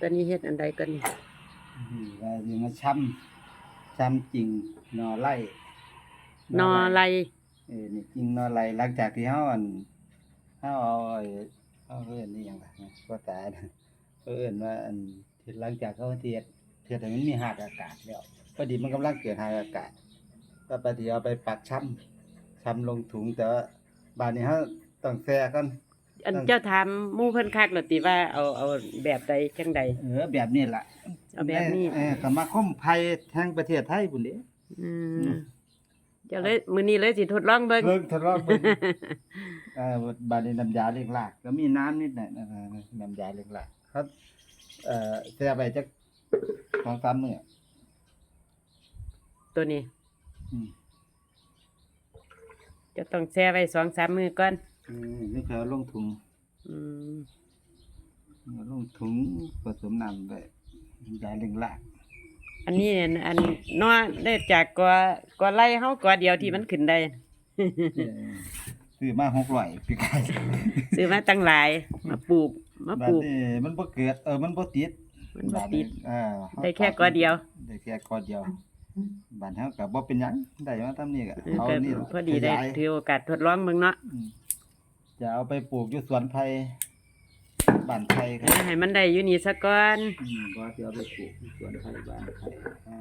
ตอนนี้เฮ็ดอันใดกันนี่นี่ว่าสิมาช้ำช้ำจริงนอไล่นอไรเออนี่จริงนอไล่หลังจากที่เฮาอันเฮาเอาไอ้เฮาเอิ้นนี่หยังล่ะก็ตายนะเอิ้นว่าอันที่หลังจากเขาเฮ็ดเฮ็ดให้มันมีหาดอากาศแล้วพอดีมันกำลังเกิดหาดอากาศก็ปฏิเอาไปปักช้ำช้ำลงถุงแต่ว่าบาดนี้เฮาต้องแซ่ก่อน อันเจ้าถามหมู่เพิ่นคักแล้วติว่าเอาเอาแบบใดจังใด เออแบบนี้ล่ะเอาแบบนี้ เออสมาคมไผแห่งประเทศไทยพุ่นเด้อืมเจ้าเลยมื้อนี้เลยสิทดลองเบิ่งเบิ่งทดลองเบิ่งเอ่อบาดนี้น้ำยาเลี้ยงลากก็มีน้ำนิดหน่อยนะน้ำยาเลี้ยงลากครับเอ่อแช่ไปจักสองสามมื้อตัวนี้ อืมจะต้องแช่ไว้2-3มื้อก่อน อืมนี่เขาลงถุงอืมเอาลงถุงผสมน้ำไปน้ำยาเลี้ยงลากอันนี้อันอันนอได้จากกว่ากว่าไล่เฮากว่าเดียวที่มันขึ้นได้ เออซื้อมา600ปีกายซื้อมาตั้งหลาย มาปลูก มาปบาดลูก นี้มันบ่เกิดเออมันบ่ติดมันบ่ติดเออได้แค่กว่าเดียว ได้แค่กว่าเดียวบ้านเฮาก็บ่เป็นหยังได้มาทำนี่ก็เอาก็นี่พอดีได้ขยายถือโอกาสทดลองเบิ่งเนาะ อืม จะเอาไปปลูกอยู่สวนไผ่บ้านไผ่ครับให้มันได้อยู่นี่ซะก่อนอืมว่าจะเอาไปปลูกอยู่สวนไผ่บ้านไผ่ฮะ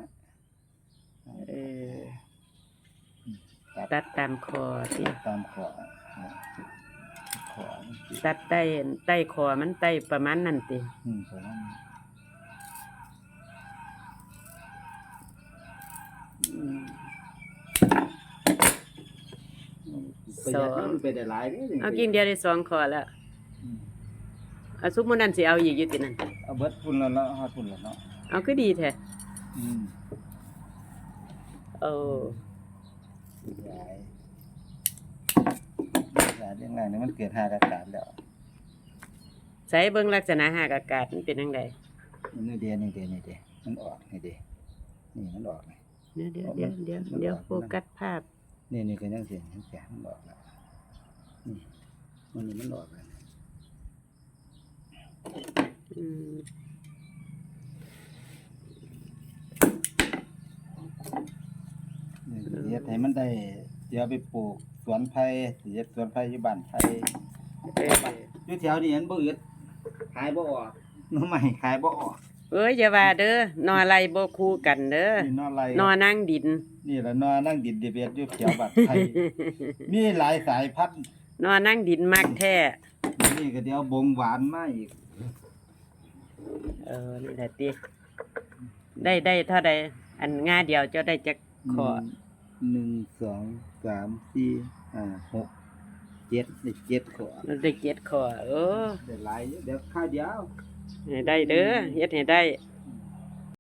เออตัดตัดตามคอสิตามขอนะขอมันสิตัดใต้ใต้คอมันใต้ประมาณนั้นติอืมประมาณนี้อืม ประหยัดเงินไปได้หลายเด้เอากิ่งเดียวได้สองคอแล้วอืมเอาซุปมื้อนั้นสิเอาอีกอยู่ตินั่นเอาเบิดพุ่นแล้วเนาะฮอดพุ่นแล้วเนาะเอาคือดีแท้อืมโอ้หลายหลายเรื่องแรกนี่มันเกิดหากอากาศแล้วใส่เบิ่งลักษณะหากอากาศมันเป็นจังไดนี่เดียวนี่เดียวนี่เดียวมันออกนี่เดียวนี่มันออกนี่ เดี๋ยวเดี๋ยวเดี๋ยวเดี๋ยวเดี๋ยวโฟกัสภาพ นี่นี่ก็ยังเสียงยังเสียงมันออกแล้วนี่มันนี่มันออกแล้วอืมนี่เฮ็ดให้มันได้เดี๋ยวไปปลูกสวนไผ่สิเฮ็ดสวนไผ่อยู่บ้านไผ่เอออยู่แถวนี้มันบ่อึดขายบ่ออกหน้อใหม่ขายบ่ออกเอ้ยอย่าว่าเด้อนออะไรบ่คู่กันเด้อนี่นอไรนอนั่งดิน นี่ล่ะนอนั่งดินเดเบียดอยู่แถวบ้านไผ่มีหลายสายพันธุ์นอนั่งดินมากแท้นี่ก็เดี๋ยวบงหวานมาอีก เออนี่แหละติได้ได้เท่าใดอันง่าเดียวเจ้าได้จักขอหนึ่งสองสามสี่ห้าหกเจ็ดได้เจ็ดขอเราได้เจ็ดขอเออได้หลายอยู่เดี๋ยวข้าวเดียวให้ได้เด้อเฮ็ดให้ได้อ